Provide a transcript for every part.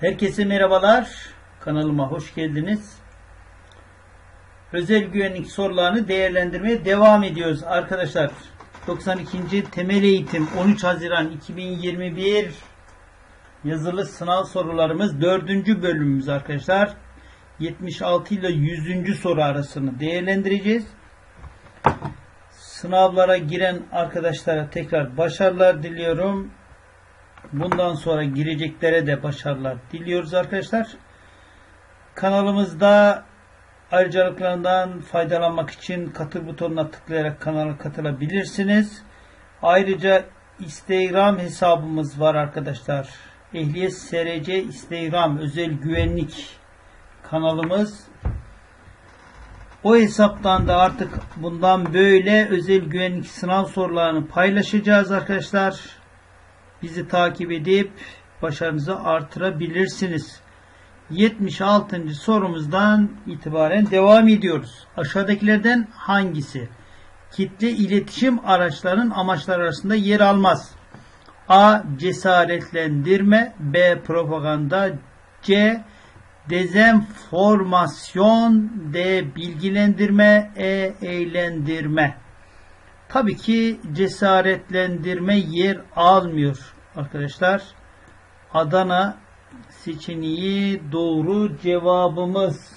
Herkese merhabalar. Kanalıma hoş geldiniz. Özel güvenlik sorularını değerlendirmeye devam ediyoruz arkadaşlar. 92. Temel Eğitim 13 Haziran 2021 yazılı sınav sorularımız 4. bölümümüz arkadaşlar. 76 ile 100. soru arasını değerlendireceğiz. Sınavlara giren arkadaşlara tekrar başarılar diliyorum. Bundan sonra gireceklere de başarılar diliyoruz arkadaşlar. Kanalımızda ayrıcalıklarından faydalanmak için katıl butonuna tıklayarak kanala katılabilirsiniz. Ayrıca Instagram hesabımız var arkadaşlar. Ehliyet SRC Instagram özel güvenlik kanalımız. O hesaptan da artık bundan böyle özel güvenlik sınav sorularını paylaşacağız arkadaşlar. Bizi takip edip başarınızı artırabilirsiniz. 76. sorumuzdan itibaren devam ediyoruz. Aşağıdakilerden hangisi kitle iletişim araçlarının amaçları arasında yer almaz? A. Cesaretlendirme B. Propaganda C. Dezenformasyon D. Bilgilendirme E. Eğlendirme Tabii ki cesaretlendirme yer almıyor arkadaşlar. Adana seçeneği doğru cevabımız.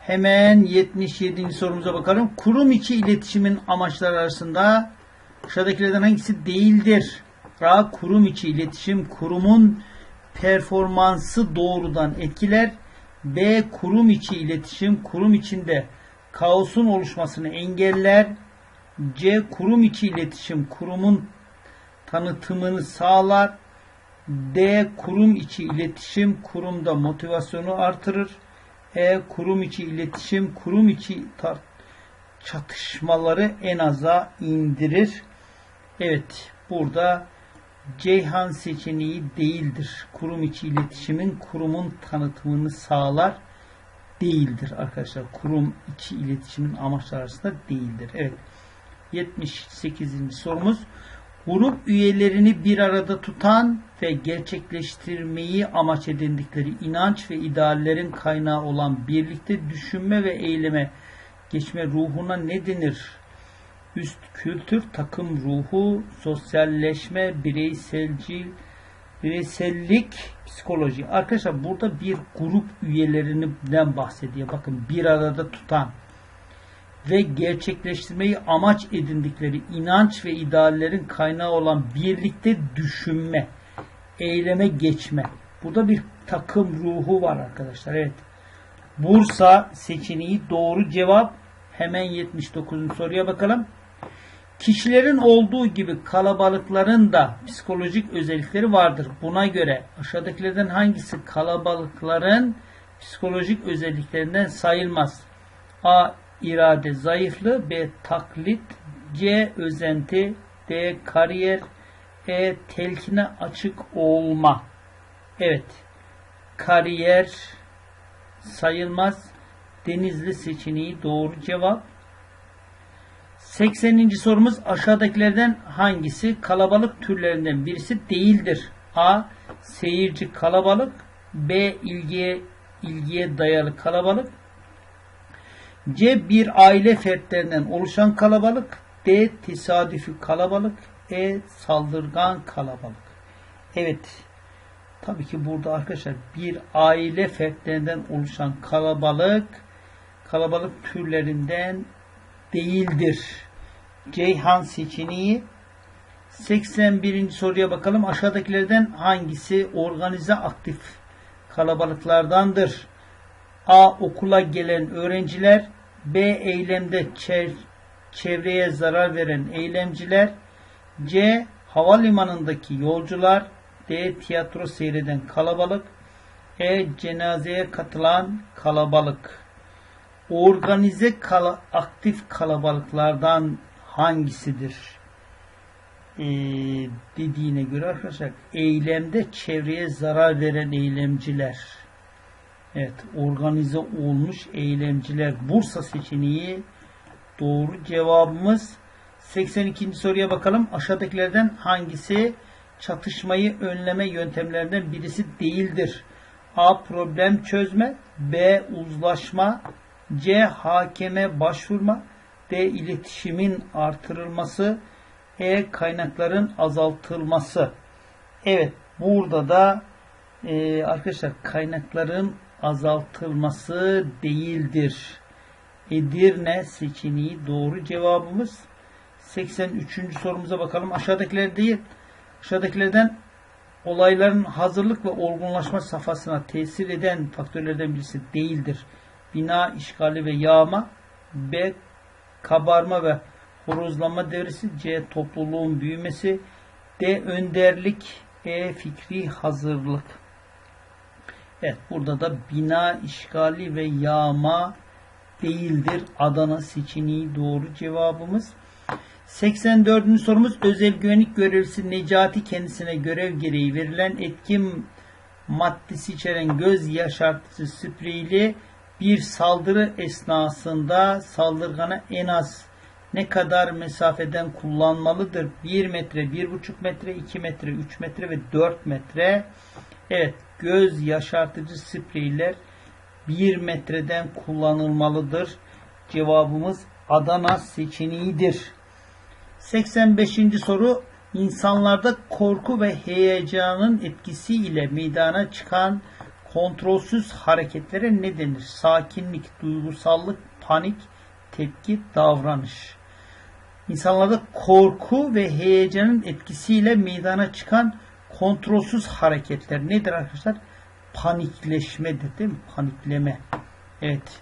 Hemen 77. sorumuza bakalım. Kurum içi iletişimin amaçları arasında aşağıdakilerden hangisi değildir? A. Kurum içi iletişim kurumun performansı doğrudan etkiler. B. Kurum içi iletişim kurum içinde kaosun oluşmasını engeller. C. Kurum içi iletişim kurumun tanıtımını sağlar. D. Kurum içi iletişim kurumda motivasyonu artırır. E. Kurum içi iletişim kurum içi çatışmaları en aza indirir. Evet burada Ceyhan seçeneği değildir. Kurum içi iletişimin kurumun tanıtımını sağlar değildir arkadaşlar. Kurum içi iletişimin amaçları arasında değildir. Evet. 78. sorumuz. Grup üyelerini bir arada tutan ve gerçekleştirmeyi amaç edindikleri inanç ve ideallerin kaynağı olan birlikte düşünme ve eyleme geçme ruhuna ne denir? Üst kültür, takım ruhu, sosyalleşme, bireyselci, bireysellik, psikoloji. Arkadaşlar burada bir grup üyelerinden bahsediyor. Bakın bir arada tutan ve gerçekleştirmeyi amaç edindikleri inanç ve ideallerin kaynağı olan birlikte düşünme, eyleme geçme. Burada bir takım ruhu var arkadaşlar. Evet. Bursa seçeneği doğru cevap. Hemen 79. soruya bakalım. Kişilerin olduğu gibi kalabalıkların da psikolojik özellikleri vardır. Buna göre aşağıdakilerden hangisi kalabalıkların psikolojik özelliklerinden sayılmaz? A. irade zayıflığı B. Taklit C. Özenti D. Kariyer E. Telkine açık olma Evet. Kariyer sayılmaz. Denizli seçeneği doğru cevap. 80. sorumuz aşağıdakilerden hangisi kalabalık türlerinden birisi değildir? A. Seyirci kalabalık B. ilgiye ilgiye dayalı kalabalık C. Bir aile fertlerinden oluşan kalabalık D. Tesadüfi kalabalık E. Saldırgan kalabalık Evet. Tabii ki burada arkadaşlar bir aile fertlerinden oluşan kalabalık kalabalık türlerinden değildir. Ceyhan seçeneği 81. soruya bakalım. Aşağıdakilerden hangisi organize aktif kalabalıklardandır? A. Okula gelen öğrenciler B. Eylemde çevreye zarar veren eylemciler C. Havalimanındaki yolcular D. Tiyatro seyreden kalabalık E. Cenazeye katılan kalabalık organize kala, aktif kalabalıklardan hangisidir? Ee, dediğine göre arkadaşlar eylemde çevreye zarar veren eylemciler evet organize olmuş eylemciler Bursa seçeneği doğru cevabımız 82. soruya bakalım aşağıdakilerden hangisi çatışmayı önleme yöntemlerinden birisi değildir. A. Problem çözme B. Uzlaşma C. Hakeme başvurma D. iletişimin artırılması E. Kaynakların azaltılması Evet burada da e, arkadaşlar kaynakların azaltılması değildir. Edirne seçeneği doğru cevabımız. 83. sorumuza bakalım. Aşağıdakiler değil. Aşağıdakilerden olayların hazırlık ve olgunlaşma safhasına tesir eden faktörlerden birisi değildir. Bina işgali ve yağma. B. Kabarma ve horozlanma devresi. C. Topluluğun büyümesi. D. Önderlik. E. Fikri hazırlık. Evet burada da bina işgali ve yağma değildir. Adana seçeneği doğru cevabımız. 84. sorumuz özel güvenlik görevlisi Necati kendisine görev gereği verilen etkin maddesi içeren göz yaşartıcı spreyli bir saldırı esnasında saldırgana en az ne kadar mesafeden kullanmalıdır? 1 metre, 1,5 metre, 2 metre, 3 metre ve 4 metre. Evet, göz yaşartıcı spreyler 1 metreden kullanılmalıdır. Cevabımız Adana seçeneğidir. 85. soru insanlarda korku ve heyecanın etkisiyle meydana çıkan kontrolsüz hareketlere ne denir? Sakinlik, duygusallık, panik, tepki, davranış. İnsanlarda korku ve heyecanın etkisiyle meydana çıkan kontrolsüz hareketler nedir arkadaşlar? Panikleşmedir değil mi? Panikleme. Evet.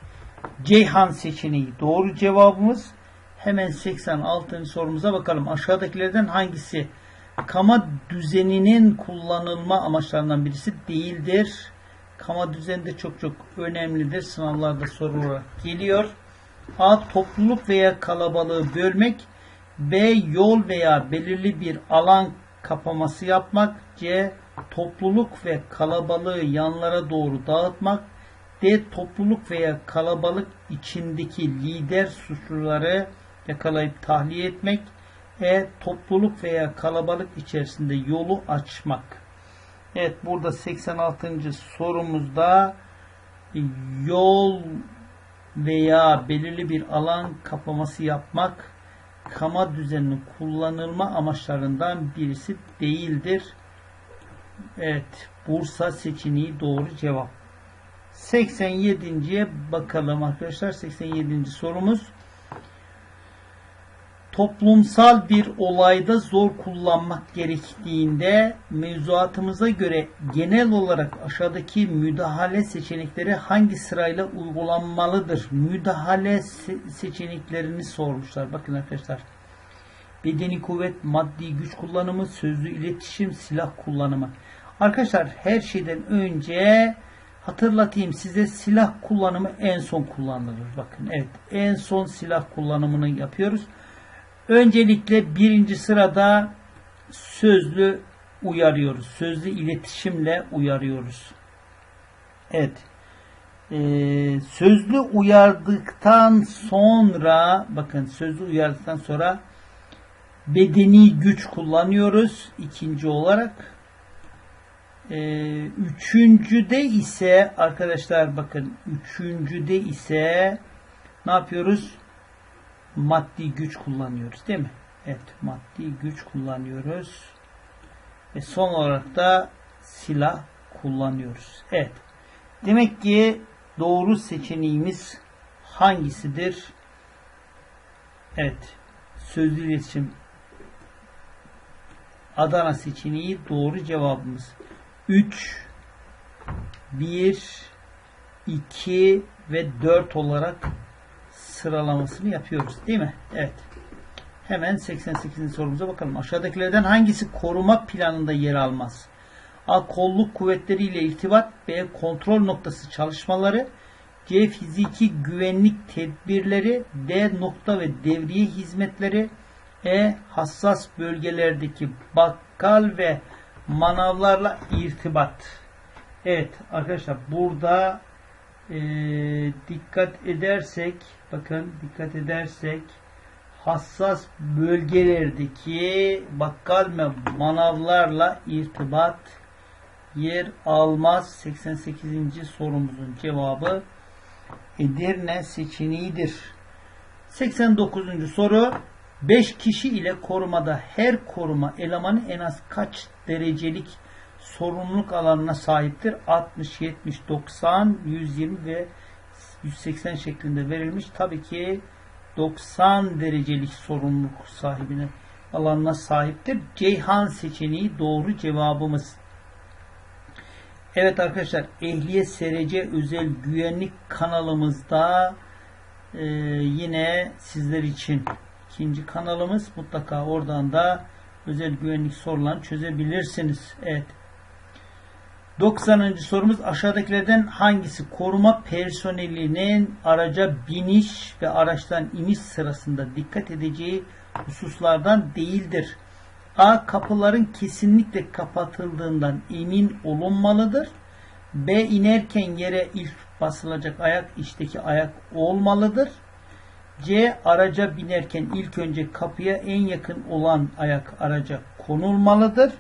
Ceyhan seçeneği doğru cevabımız. Hemen 86. sorumuza bakalım. Aşağıdakilerden hangisi kama düzeninin kullanılma amaçlarından birisi değildir? Kama düzeni de çok çok önemlidir. Sınavlarda soru olarak geliyor. A. Topluluk veya kalabalığı bölmek. B. Yol veya belirli bir alan kapaması yapmak. C. Topluluk ve kalabalığı yanlara doğru dağıtmak. D. Topluluk veya kalabalık içindeki lider suçluları yakalayıp tahliye etmek. E. Topluluk veya kalabalık içerisinde yolu açmak. Evet burada 86. sorumuzda yol veya belirli bir alan kapaması yapmak kama düzeninin kullanılma amaçlarından birisi değildir. Evet, Bursa seçeneği doğru cevap. 87.ye bakalım arkadaşlar. 87. sorumuz. Toplumsal bir olayda zor kullanmak gerektiğinde mevzuatımıza göre genel olarak aşağıdaki müdahale seçenekleri hangi sırayla uygulanmalıdır? Müdahale seçeneklerini sormuşlar. Bakın arkadaşlar. Bedeni kuvvet, maddi güç kullanımı, sözlü iletişim, silah kullanımı. Arkadaşlar her şeyden önce hatırlatayım size silah kullanımı en son kullanılır. Bakın evet en son silah kullanımını yapıyoruz. Öncelikle birinci sırada sözlü uyarıyoruz. Sözlü iletişimle uyarıyoruz. Evet. Ee, sözlü uyardıktan sonra bakın sözlü uyardıktan sonra bedeni güç kullanıyoruz ikinci olarak. Ee, üçüncüde ise arkadaşlar bakın üçüncüde ise ne yapıyoruz? Maddi güç kullanıyoruz değil mi? Evet maddi güç kullanıyoruz. Ve son olarak da silah kullanıyoruz. Evet. Demek ki doğru seçeneğimiz hangisidir? Evet. Sözlü iletişim Adana seçeneği doğru cevabımız. 3 1 2 ve 4 olarak sıralamasını yapıyoruz. Değil mi? Evet. Hemen 88. sorumuza bakalım. Aşağıdakilerden hangisi koruma planında yer almaz? A. Kolluk kuvvetleriyle irtibat. B. Kontrol noktası çalışmaları. C. Fiziki güvenlik tedbirleri. D. Nokta ve devriye hizmetleri. E. Hassas bölgelerdeki bakkal ve manavlarla irtibat. Evet arkadaşlar burada e, dikkat edersek bakın dikkat edersek hassas bölgelerdeki bakkal ve manavlarla irtibat yer almaz. 88. sorumuzun cevabı Edirne seçeneğidir. 89. soru 5 kişi ile korumada her koruma elemanı en az kaç derecelik sorumluluk alanına sahiptir? 60, 70, 90, 120 ve 180 şeklinde verilmiş. Tabii ki 90 derecelik sorumluluk sahibine alanına sahiptir. Ceyhan seçeneği doğru cevabımız. Evet arkadaşlar Ehliyet SRC özel güvenlik kanalımızda e, yine sizler için ikinci kanalımız mutlaka oradan da özel güvenlik sorularını çözebilirsiniz. Evet. 90. sorumuz aşağıdakilerden hangisi koruma personelinin araca biniş ve araçtan iniş sırasında dikkat edeceği hususlardan değildir? A. Kapıların kesinlikle kapatıldığından emin olunmalıdır. B. inerken yere ilk basılacak ayak içteki ayak olmalıdır. C. Araca binerken ilk önce kapıya en yakın olan ayak araca konulmalıdır.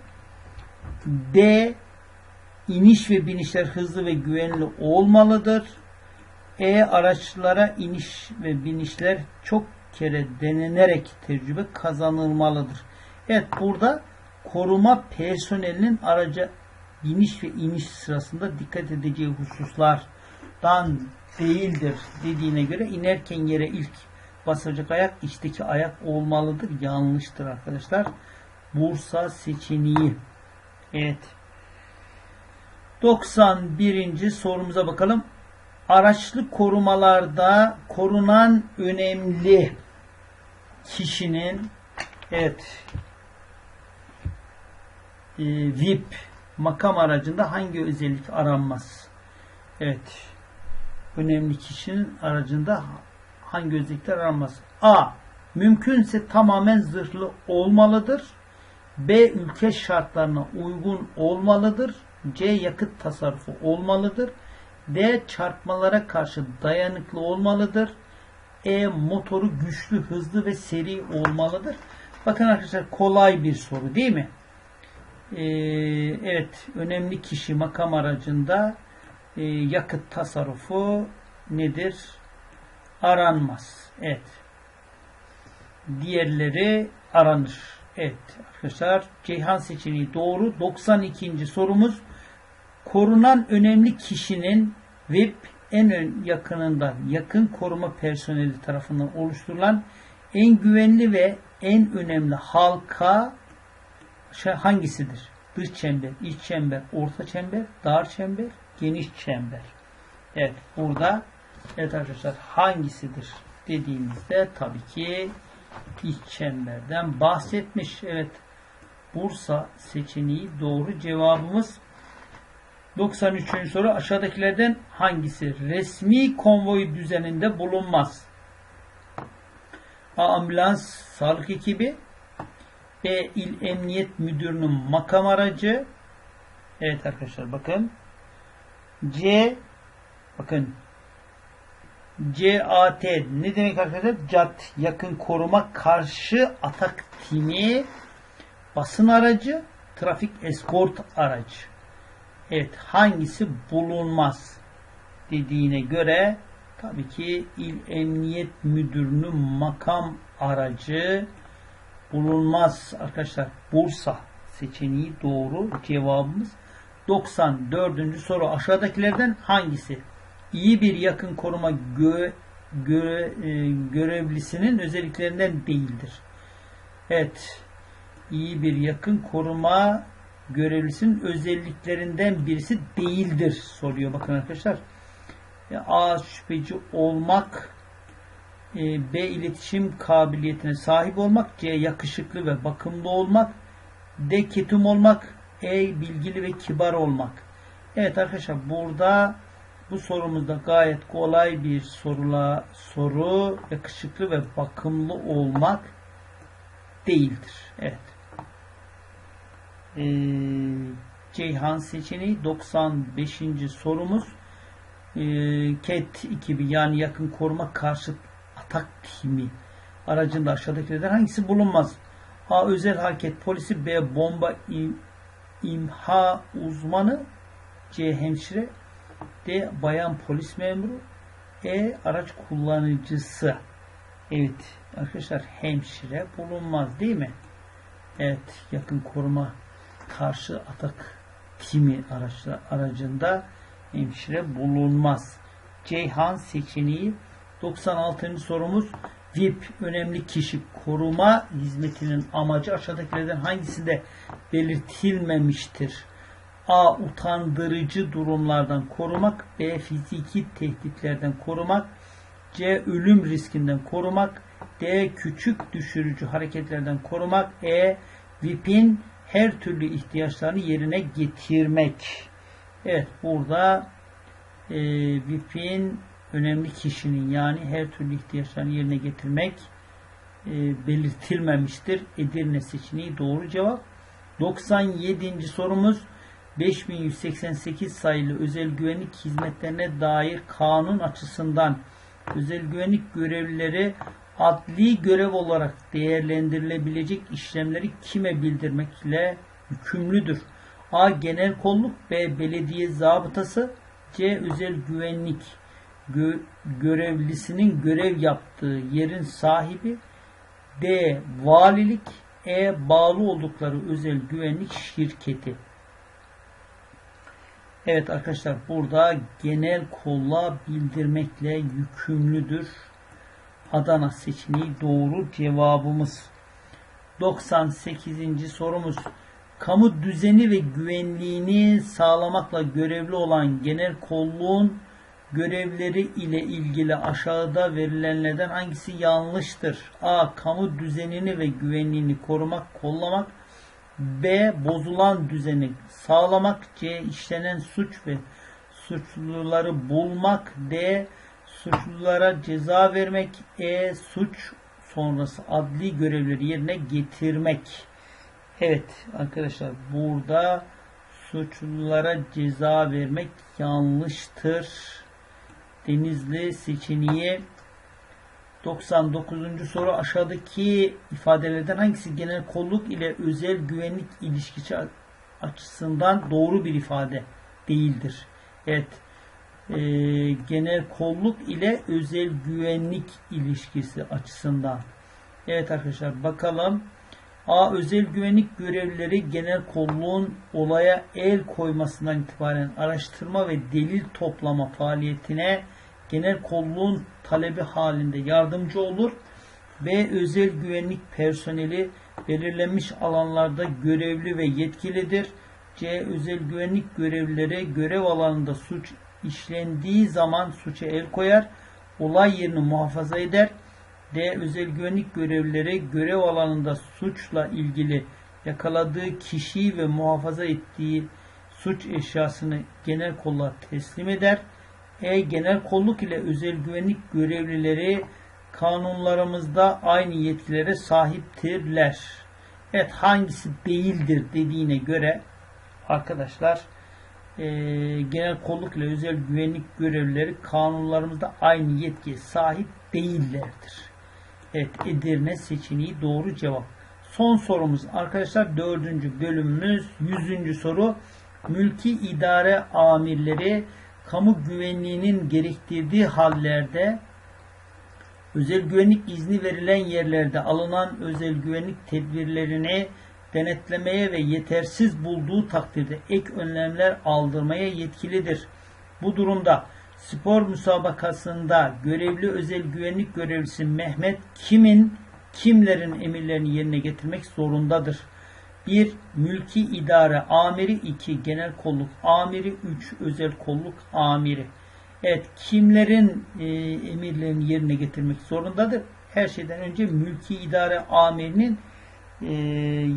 D. İniş ve binişler hızlı ve güvenli olmalıdır. E. Araçlara iniş ve binişler çok kere denenerek tecrübe kazanılmalıdır. Evet burada koruma personelinin araca biniş ve iniş sırasında dikkat edeceği hususlardan değildir dediğine göre inerken yere ilk basacak ayak içteki ayak olmalıdır. Yanlıştır arkadaşlar. Bursa seçeneği. Evet. 91. sorumuza bakalım. Araçlı korumalarda korunan önemli kişinin evet e, VIP makam aracında hangi özellik aranmaz? Evet. Önemli kişinin aracında hangi özellikler aranmaz? A. Mümkünse tamamen zırhlı olmalıdır. B. Ülke şartlarına uygun olmalıdır. C. Yakıt tasarrufu olmalıdır. D. Çarpmalara karşı dayanıklı olmalıdır. E. Motoru güçlü, hızlı ve seri olmalıdır. Bakın arkadaşlar kolay bir soru değil mi? Ee, evet önemli kişi makam aracında e, yakıt tasarrufu nedir? Aranmaz. Evet. Diğerleri aranır. Evet arkadaşlar Ceyhan seçeneği doğru. 92. sorumuz korunan önemli kişinin VIP en ön yakınında yakın koruma personeli tarafından oluşturulan en güvenli ve en önemli halka şey hangisidir? Dış çember, iç çember, orta çember, dar çember, geniş çember. Evet burada evet arkadaşlar hangisidir dediğimizde tabii ki iç çemberden bahsetmiş. Evet Bursa seçeneği doğru cevabımız 93. soru aşağıdakilerden hangisi resmi konvoy düzeninde bulunmaz? A. Ambulans sağlık ekibi B. İl Emniyet Müdürü'nün makam aracı Evet arkadaşlar bakın C bakın CAT ne demek arkadaşlar? CAT yakın koruma karşı atak timi basın aracı trafik eskort aracı. Evet hangisi bulunmaz dediğine göre tabii ki İl Emniyet Müdürü'nün makam aracı bulunmaz arkadaşlar. Bursa seçeneği doğru cevabımız 94. soru aşağıdakilerden hangisi? İyi bir yakın koruma gö göre görevlisinin özelliklerinden değildir. Evet. İyi bir yakın koruma görevlisinin özelliklerinden birisi değildir soruyor. Bakın arkadaşlar. A şüpheci olmak e, B iletişim kabiliyetine sahip olmak C yakışıklı ve bakımlı olmak D ketum olmak E bilgili ve kibar olmak. Evet arkadaşlar burada bu sorumuzda gayet kolay bir sorula soru yakışıklı ve bakımlı olmak değildir. Evet. Ee, Ceyhan seçeneği 95. sorumuz ee, KET ekibi yani yakın koruma karşıt atak timi aracında aşağıdakilerden hangisi bulunmaz? A. Özel hareket polisi B. Bomba im- imha uzmanı C. Hemşire D. Bayan polis memuru E. Araç kullanıcısı Evet arkadaşlar hemşire bulunmaz değil mi? Evet yakın koruma karşı atak timi araçla, aracında hemşire bulunmaz. Ceyhan seçeneği 96. sorumuz VIP önemli kişi koruma hizmetinin amacı aşağıdakilerden hangisinde belirtilmemiştir? A. Utandırıcı durumlardan korumak. B. Fiziki tehditlerden korumak. C. Ölüm riskinden korumak. D. Küçük düşürücü hareketlerden korumak. E. VIP'in her türlü ihtiyaçlarını yerine getirmek. Evet burada e, VIP'in önemli kişinin yani her türlü ihtiyaçlarını yerine getirmek e, belirtilmemiştir. Edirne seçeneği doğru cevap. 97. sorumuz 5188 sayılı özel güvenlik hizmetlerine dair kanun açısından özel güvenlik görevlileri adli görev olarak değerlendirilebilecek işlemleri kime bildirmekle yükümlüdür? A. Genel kolluk B. Belediye zabıtası C. Özel güvenlik gö- görevlisinin görev yaptığı yerin sahibi D. Valilik E. Bağlı oldukları özel güvenlik şirketi Evet arkadaşlar burada genel kolla bildirmekle yükümlüdür. Adana seçeneği doğru cevabımız. 98. sorumuz. Kamu düzeni ve güvenliğini sağlamakla görevli olan genel kolluğun görevleri ile ilgili aşağıda verilenlerden hangisi yanlıştır? A. Kamu düzenini ve güvenliğini korumak, kollamak. B. Bozulan düzeni sağlamak. C. işlenen suç ve suçluları bulmak. D. Suçlulara ceza vermek. E. Suç sonrası adli görevleri yerine getirmek. Evet arkadaşlar burada suçlulara ceza vermek yanlıştır. Denizli seçeneği 99. soru aşağıdaki ifadelerden hangisi genel kolluk ile özel güvenlik ilişkisi açısından doğru bir ifade değildir? Evet. E, genel kolluk ile özel güvenlik ilişkisi açısından. Evet arkadaşlar bakalım. A. Özel güvenlik görevlileri genel kolluğun olaya el koymasından itibaren araştırma ve delil toplama faaliyetine genel kolluğun talebi halinde yardımcı olur. B. Özel güvenlik personeli belirlenmiş alanlarda görevli ve yetkilidir. C. Özel güvenlik görevlileri görev alanında suç işlendiği zaman suça el koyar. Olay yerini muhafaza eder. D. Özel güvenlik görevlileri görev alanında suçla ilgili yakaladığı kişiyi ve muhafaza ettiği suç eşyasını genel kolluğa teslim eder. E. Genel kolluk ile özel güvenlik görevlileri kanunlarımızda aynı yetkilere sahiptirler. Evet hangisi değildir dediğine göre arkadaşlar e, genel kolluk ile özel güvenlik görevlileri kanunlarımızda aynı yetkiye sahip değillerdir. Evet Edirne seçeneği doğru cevap. Son sorumuz arkadaşlar dördüncü bölümümüz yüzüncü soru. Mülki idare amirleri kamu güvenliğinin gerektirdiği hallerde özel güvenlik izni verilen yerlerde alınan özel güvenlik tedbirlerini denetlemeye ve yetersiz bulduğu takdirde ek önlemler aldırmaya yetkilidir. Bu durumda spor müsabakasında görevli özel güvenlik görevlisi Mehmet kimin kimlerin emirlerini yerine getirmek zorundadır? 1. Mülki idare amiri 2. Genel kolluk amiri 3. Özel kolluk amiri. Evet kimlerin e, emirlerini yerine getirmek zorundadır? Her şeyden önce mülki idare amirinin e,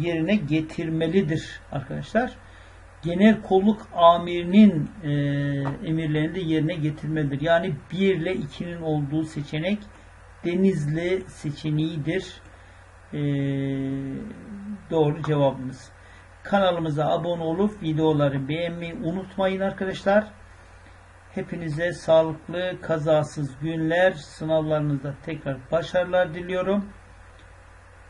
yerine getirmelidir arkadaşlar. Genel kolluk amirinin e, emirlerini de yerine getirmelidir. Yani 1 ile 2'nin olduğu seçenek Denizli seçeneğidir. E, doğru cevabımız. Kanalımıza abone olup videoları beğenmeyi unutmayın arkadaşlar. Hepinize sağlıklı, kazasız günler, sınavlarınızda tekrar başarılar diliyorum.